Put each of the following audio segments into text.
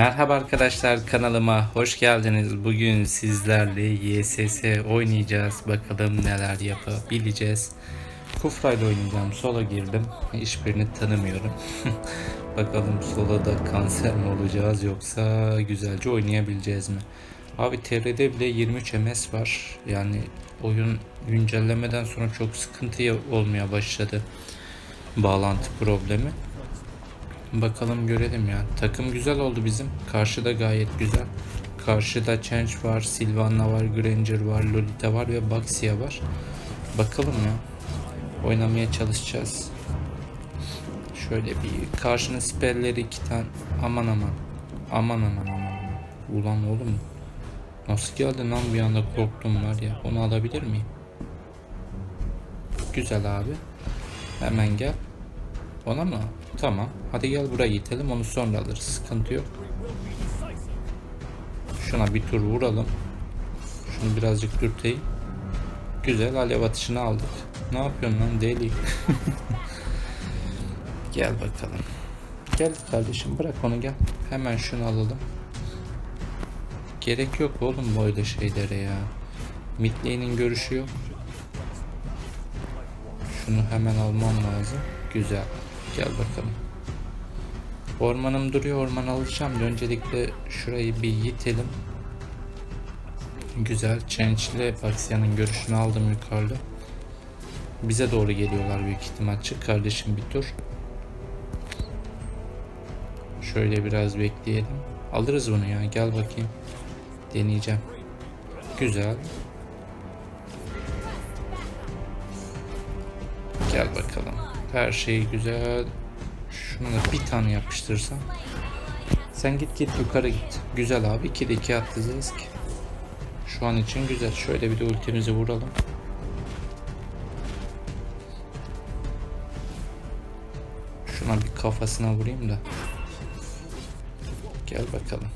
Merhaba arkadaşlar kanalıma hoş geldiniz. Bugün sizlerle YSS oynayacağız. Bakalım neler yapabileceğiz. Kufra ile oynayacağım. Sola girdim. Hiçbirini tanımıyorum. Bakalım sola da kanser mi olacağız yoksa güzelce oynayabileceğiz mi? Abi TR'de bile 23 MS var. Yani oyun güncellemeden sonra çok sıkıntı olmaya başladı. Bağlantı problemi. Bakalım görelim ya. Takım güzel oldu bizim. Karşıda gayet güzel. Karşıda Change var, Sylvanna var, Granger var, Lolita var ve Baxia var. Bakalım ya. Oynamaya çalışacağız. Şöyle bir karşının spellleri iki tane. Aman aman. Aman aman aman. Ulan oğlum. Nasıl geldin lan bir anda korktum var ya. Onu alabilir miyim? Güzel abi. Hemen gel. Ona mı? Tamam. Hadi gel buraya itelim onu sonra alırız. Sıkıntı yok. Şuna bir tur vuralım. Şunu birazcık dürteyim. Güzel alev atışını aldık. Ne yapıyorsun lan deli? gel bakalım. Gel kardeşim bırak onu gel. Hemen şunu alalım. Gerek yok oğlum böyle şeylere ya. Midlane'in görüşü yok. Şunu hemen almam lazım. Güzel. Gel bakalım. Ormanım duruyor. Orman alacağım. Öncelikle şurayı bir yitelim. Güzel. Change'le Baxia'nın görüşünü aldım yukarıda. Bize doğru geliyorlar büyük ihtimal. Çık kardeşim bir tur. Şöyle biraz bekleyelim. Alırız bunu ya. Gel bakayım. Deneyeceğim. Güzel. Gel bakalım. Her şey güzel. Şuna da bir tane yapıştırsam. Sen git git yukarı git. Güzel abi. 2'de 2 attı Zesk. Şu an için güzel. Şöyle bir de ultimizi vuralım. Şuna bir kafasına vurayım da. Gel bakalım.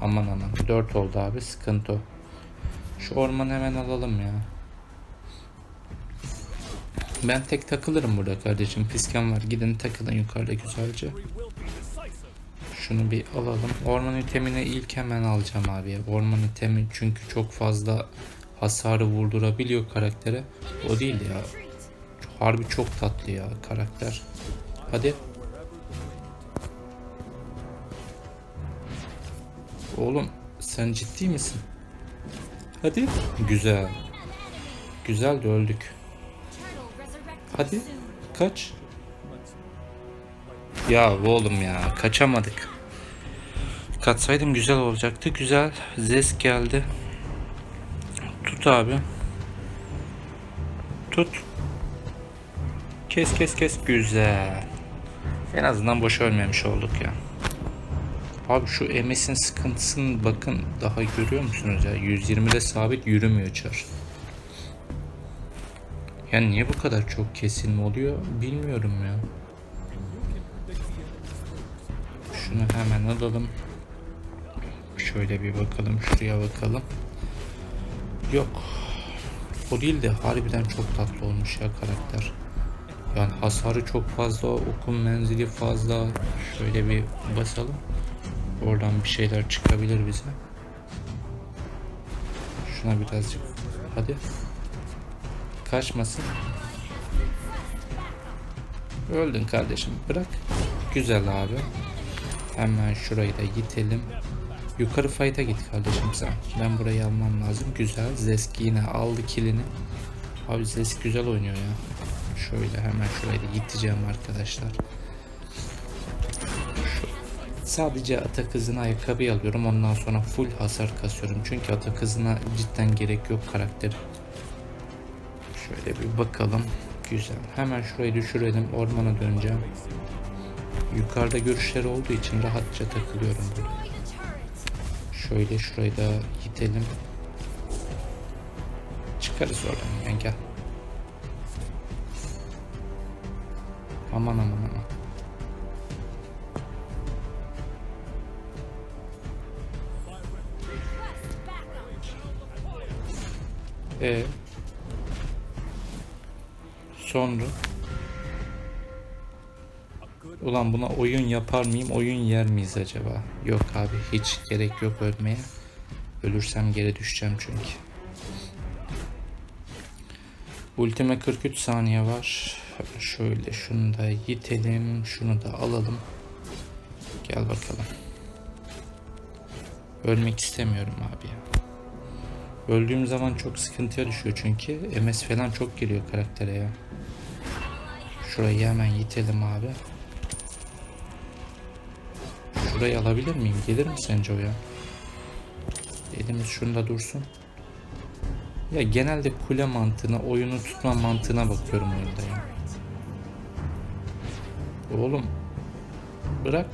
Aman aman. 4 oldu abi. Sıkıntı o. Şu ormanı hemen alalım ya. Ben tek takılırım burada kardeşim. Pisken var. Gidin takılın yukarıda güzelce. Şunu bir alalım. Orman itemini ilk hemen alacağım abi. Orman itemi çünkü çok fazla hasarı vurdurabiliyor karaktere. O değil ya. Harbi çok tatlı ya karakter. Hadi. Oğlum sen ciddi misin? Hadi. Güzel. Güzel de öldük. Hadi kaç. Ya oğlum ya kaçamadık. Katsaydım güzel olacaktı. Güzel. Zes geldi. Tut abi. Tut. Kes kes kes. Güzel. En azından boş ölmemiş olduk ya. Abi şu MS'in sıkıntısını bakın daha görüyor musunuz ya? 120'de sabit yürümüyor çar. Yani niye bu kadar çok kesilme oluyor bilmiyorum ya. Şunu hemen alalım. Şöyle bir bakalım. Şuraya bakalım. Yok. O değil de harbiden çok tatlı olmuş ya karakter. Yani hasarı çok fazla, okun menzili fazla. Şöyle bir basalım. Oradan bir şeyler çıkabilir bize. Şuna birazcık. Hadi. Kaçmasın. Öldün kardeşim. Bırak. Güzel abi. Hemen şurayı da gitelim. Yukarı fight'a git kardeşim sen. Ben burayı almam lazım. Güzel. Zesk yine aldı kilini. Abi Zesk güzel oynuyor ya. Şöyle hemen şurayı da gideceğim arkadaşlar. Sadece atak hızına ayakkabı alıyorum. Ondan sonra full hasar kasıyorum. Çünkü atak hızına cidden gerek yok karakteri. Şöyle bir bakalım. Güzel. Hemen şurayı düşürelim. Ormana döneceğim. Yukarıda görüşleri olduğu için rahatça takılıyorum burada. Şöyle şurayı da itelim. Çıkarız oradan. Yani gel. Aman aman aman. Ee, sonra Ulan buna oyun yapar mıyım? Oyun yer miyiz acaba? Yok abi hiç gerek yok ölmeye. Ölürsem geri düşeceğim çünkü. Ultime 43 saniye var. Şöyle şunu da yitelim. Şunu da alalım. Gel bakalım. Ölmek istemiyorum abi ya. Öldüğüm zaman çok sıkıntıya düşüyor çünkü. MS falan çok geliyor karaktere ya. Şurayı hemen yitelim abi. Şurayı alabilir miyim? Gelir mi sence o ya? Elimiz şunda dursun. Ya genelde kule mantığına, oyunu tutma mantığına bakıyorum oyunda ya. Oğlum bırak.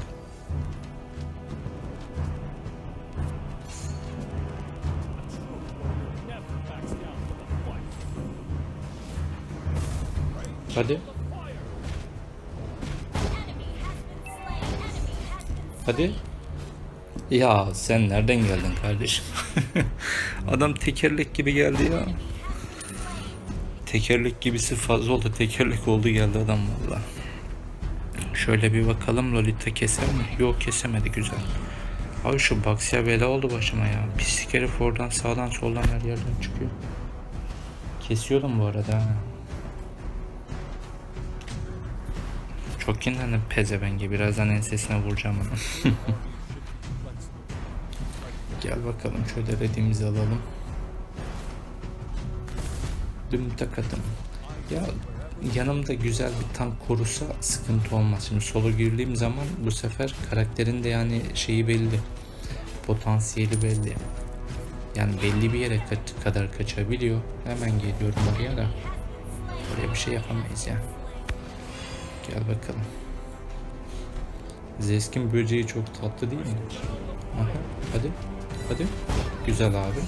Hadi. Hadi. Ya sen nereden geldin kardeşim? Adam tekerlek gibi geldi ya. Tekerlek gibisi fazla oldu. Tekerlek oldu geldi adam valla. Şöyle bir bakalım Lolita keser mi? Yok kesemedi güzel. Abi şu Baxia bela oldu başıma ya. Pislik herif oradan sağdan soldan her yerden çıkıyor. Kesiyordum bu arada ha. Çok kinlendim pezevenge. Birazdan ensesine vuracağım onu. Gel bakalım şöyle redimizi alalım. Düm takatım. Ya yanımda güzel bir tank korusa sıkıntı olmaz. Şimdi solo girdiğim zaman bu sefer karakterin de yani şeyi belli. Potansiyeli belli. Yani belli bir yere ka- kadar kaçabiliyor. Hemen geliyorum oraya da. Oraya bir şey yapamayız ya. Gel bakalım. Zeskin böceği çok tatlı değil mi? Aha, hadi. Hadi. Güzel abi.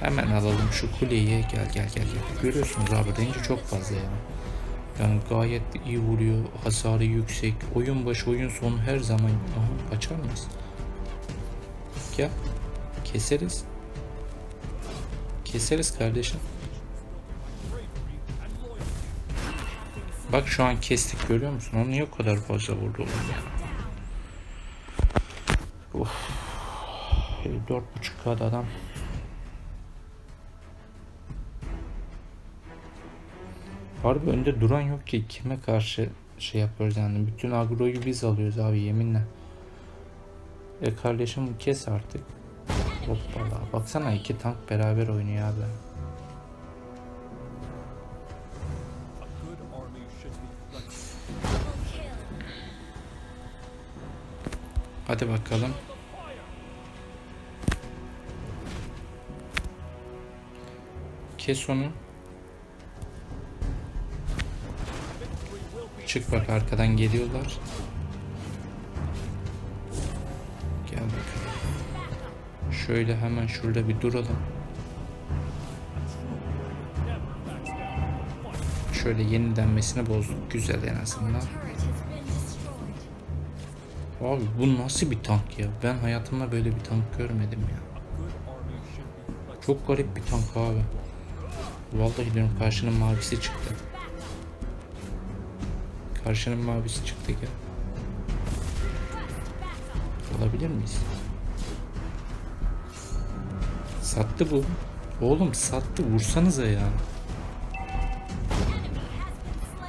Hemen alalım şu kuleyi. Gel gel gel gel. Görüyorsunuz abi range çok fazla ya. Yani gayet iyi vuruyor. Hasarı yüksek. Oyun başı oyun sonu her zaman. Aha açar mıyız? Gel. Keseriz. Keseriz kardeşim. Bak şu an kestik görüyor musun? Onu niye o kadar fazla vurdu oğlum ya? Of. Dört buçuk kat adam. Harbi önde duran yok ki kime karşı şey yapıyoruz yani bütün agroyu biz alıyoruz abi yeminle. E kardeşim kes artık. Hoppala baksana iki tank beraber oynuyor abi. Hadi bakalım. Kes onu. Çık bak arkadan geliyorlar. Gel. Şöyle hemen şurada bir duralım. Şöyle yenilenmesini bozduk. Güzel en azından. Abi bu nasıl bir tank ya? Ben hayatımda böyle bir tank görmedim ya. Çok garip bir tank abi. Vallahi diyorum karşının mavisi çıktı. Karşının mavisi çıktı ya. Olabilir miyiz? Sattı bu. Oğlum sattı vursanıza ya.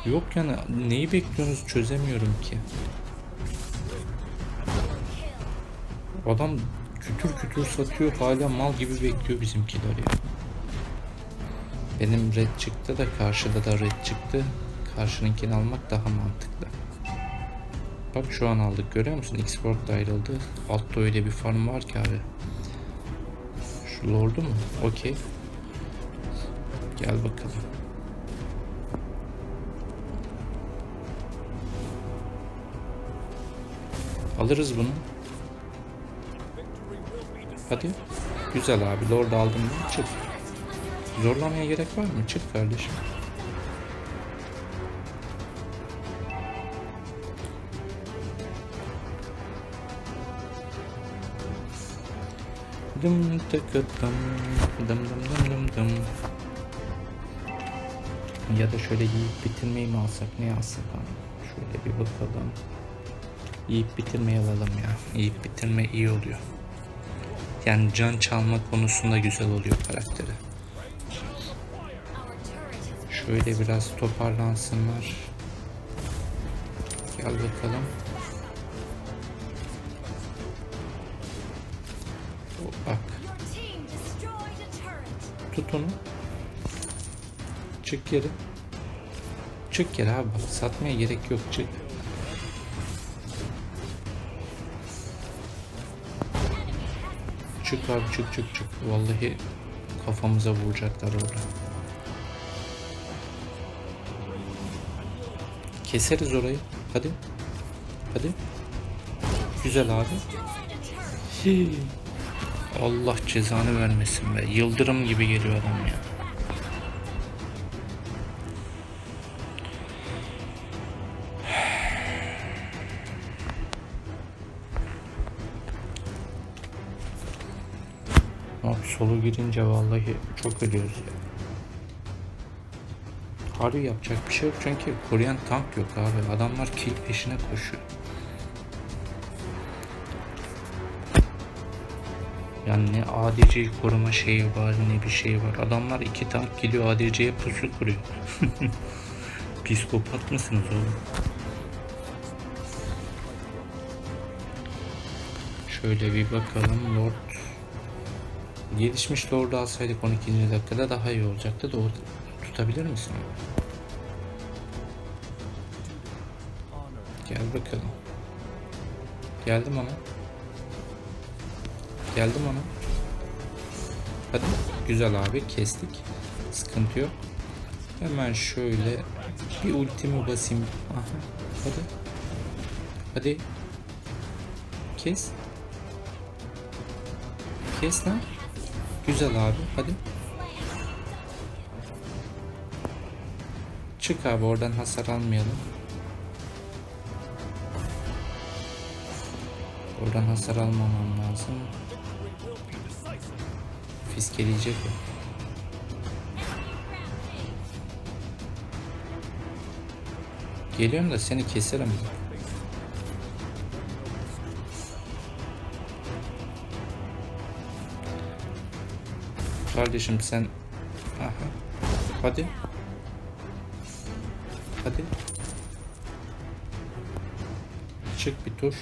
Yok yani neyi bekliyorsunuz çözemiyorum ki. Adam kütür kütür satıyor hala mal gibi bekliyor bizimkiler ya. Benim red çıktı da karşıda da red çıktı. Karşınınkini almak daha mantıklı. Bak şu an aldık görüyor musun? Export da ayrıldı. Altta öyle bir farm var ki abi. Şu lordu mu? Okey. Gel bakalım. Alırız bunu. Hadi. Güzel abi. Lord aldım mı? Çık. Zorlamaya gerek var mı? Çık kardeşim. Dım tıkı dım dım dım dım dım. Ya da şöyle yiyip bitirmeyi mi alsak ne alsak? Şöyle bir bakalım. Yiyip bitirmeyi alalım ya. Yiyip bitirme iyi oluyor. Yani can çalma konusunda güzel oluyor karakteri. Şöyle biraz toparlansınlar. Gel bakalım. O, Bak tut onu. Çık geri. Çık geri abi bak satmaya gerek yok çık. Çık abi çık çık çık. Vallahi kafamıza vuracaklar orada. Keseriz orayı. Hadi. Hadi. Güzel abi. Hii. Allah cezanı vermesin be. Yıldırım gibi geliyor adam ya. Abi solu girince vallahi çok ölüyoruz ya. Harbi yapacak bir şey yok çünkü koruyan tank yok abi. Adamlar kill peşine koşuyor. Yani ne ADC'yi koruma şeyi var ne bir şey var. Adamlar iki tank gidiyor ADC'ye pusu kuruyor. Psikopat mısınız oğlum? Şöyle bir bakalım Lord. Gelişmiş Lord'u alsaydık 12. dakikada daha iyi olacaktı o tutabilir misin? Gel bakalım. Geldim ona. Geldim ona. Hadi. Güzel abi kestik. Sıkıntı yok. Hemen şöyle bir ultimi basayım. Aha. Hadi. Hadi. Kes. Kes lan. Güzel abi. Hadi. Çık abi oradan hasar almayalım. Oradan hasar almamam lazım. Fiskeleyecek o. Geliyorum da seni keserim. Kardeşim sen Aha. Hadi. Hadi. Çık bir tur.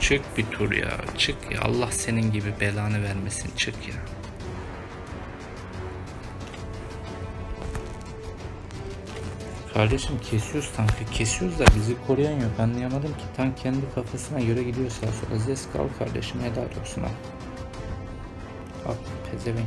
Çık bir tur ya. Çık ya. Allah senin gibi belanı vermesin. Çık ya. Kardeşim kesiyoruz tankı. Kesiyoruz da bizi koruyan yok. Anlayamadım ki. Tank kendi kafasına göre gidiyor sağa sola. Zes kal kardeşim. Helal olsun al. Al pezevenk.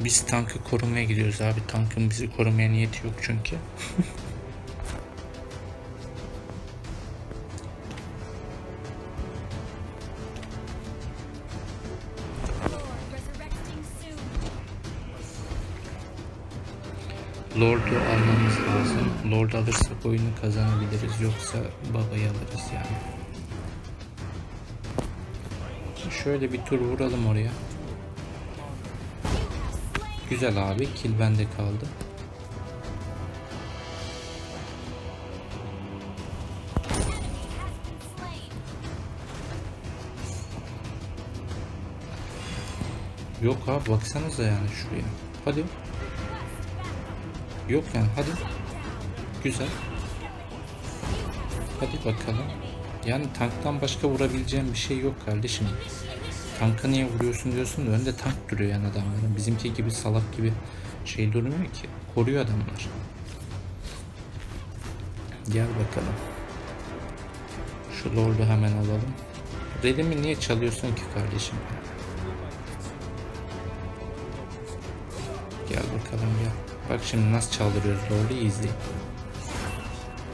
Biz tankı korumaya gidiyoruz abi. Tankın bizi korumaya niyeti yok çünkü. Lord'u almamız lazım. Lord alırsak oyunu kazanabiliriz. Yoksa babayı alırız yani. Şöyle bir tur vuralım oraya. Güzel abi. Kill bende kaldı. Yok abi baksanıza yani şuraya. Hadi. Yok yani hadi. Güzel. Hadi bakalım. Yani tanktan başka vurabileceğim bir şey yok kardeşim. Tanka niye vuruyorsun diyorsun da önde tank duruyor yani adamların. Bizimki gibi salak gibi şey durmuyor ki. Koruyor adamlar. Gel bakalım. Şu lord'u hemen alalım. Redimi niye çalıyorsun ki kardeşim? Gel bakalım gel. Bak şimdi nasıl çaldırıyoruz lord'u izleyin.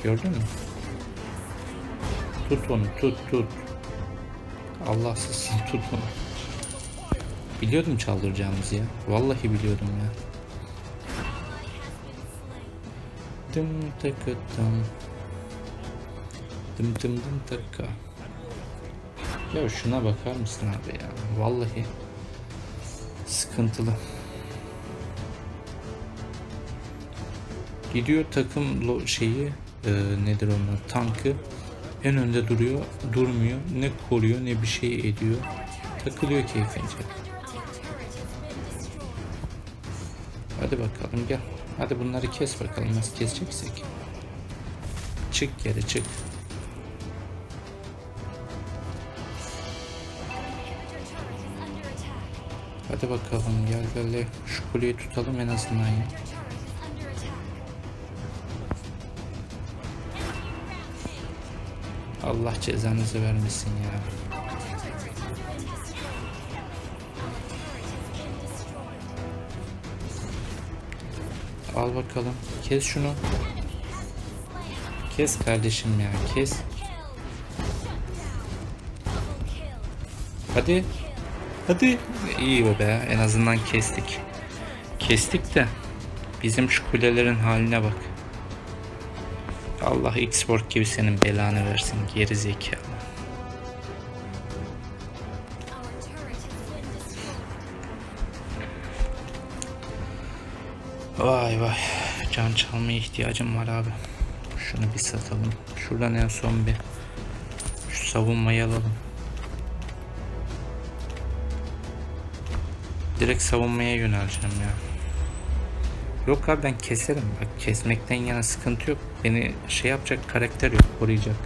Gördün mü? Tut onu tut tut. Allahsızsın tut onu. Biliyordum çaldıracağımızı ya. Vallahi biliyordum ya. Dım tıkı dım. Dım dım dım takka. Ya şuna bakar mısın abi ya? Vallahi sıkıntılı. Gidiyor takım lo- şeyi e, nedir onlar tankı en önde duruyor durmuyor ne koruyor ne bir şey ediyor takılıyor keyfince. Hadi bakalım gel. Hadi bunları kes bakalım nasıl keseceksek. Çık geri çık. Hadi bakalım gel böyle şu kuleyi tutalım en azından ya. Allah cezanızı vermesin ya. Al bakalım. Kes şunu. Kes kardeşim ya kes. Hadi. Hadi. İyi be en azından kestik. Kestik de bizim şu kulelerin haline bak. Allah Xport gibi senin belanı versin geri zekalı. Vay vay. Can çalmaya ihtiyacım var abi. Şunu bir satalım. Şuradan en son bir şu savunmayı alalım. Direkt savunmaya yöneleceğim ya. Yok abi ben keserim. Bak kesmekten yana sıkıntı yok. Beni şey yapacak karakter yok. Koruyacak.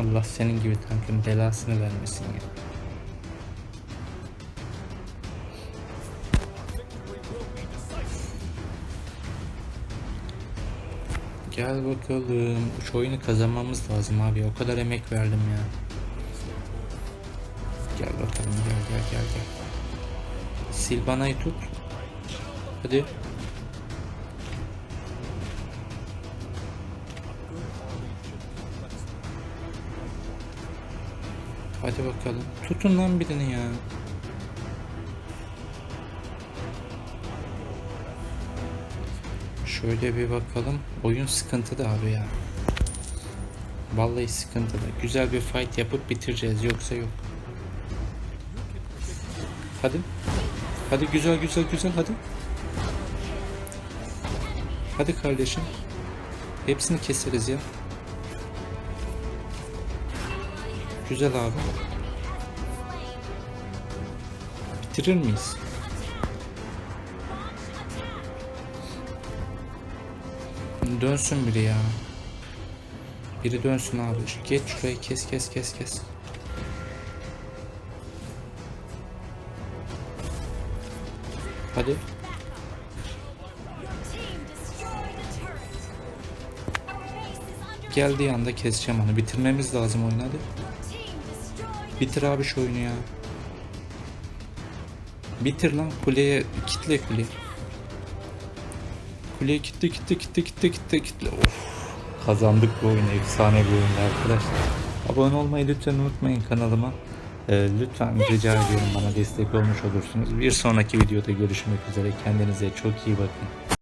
Allah senin gibi tankın belasını vermesin ya. Gel bakalım. Şu oyunu kazanmamız lazım abi. O kadar emek verdim ya. Gel bakalım gel gel gel gel. Silvana'yı tut. Hadi. Hadi bakalım. Tutun lan birini ya. Şöyle bir bakalım. Oyun sıkıntıda abi ya. Vallahi sıkıntıda. Güzel bir fight yapıp bitireceğiz. Yoksa yok. Hadi. Hadi güzel güzel güzel hadi. Hadi kardeşim. Hepsini keseriz ya. Güzel abi. Bitirir miyiz? Dönsün biri ya. Biri dönsün abi. Geç şurayı kes kes kes kes. Under Geldiği anda keseceğim onu. Bitirmemiz lazım oyunu hadi. Bitir abi şu oyunu ya. Bitir lan kuleye kitle kuleyi. Kuleyi kitle kitle kitle kitle kitle kitle. Of. Kazandık bu oyunu. Efsane bir oyundu arkadaşlar. Abone olmayı lütfen unutmayın kanalıma. Ee, lütfen rica ediyorum bana destek olmuş olursunuz. Bir sonraki videoda görüşmek üzere. Kendinize çok iyi bakın.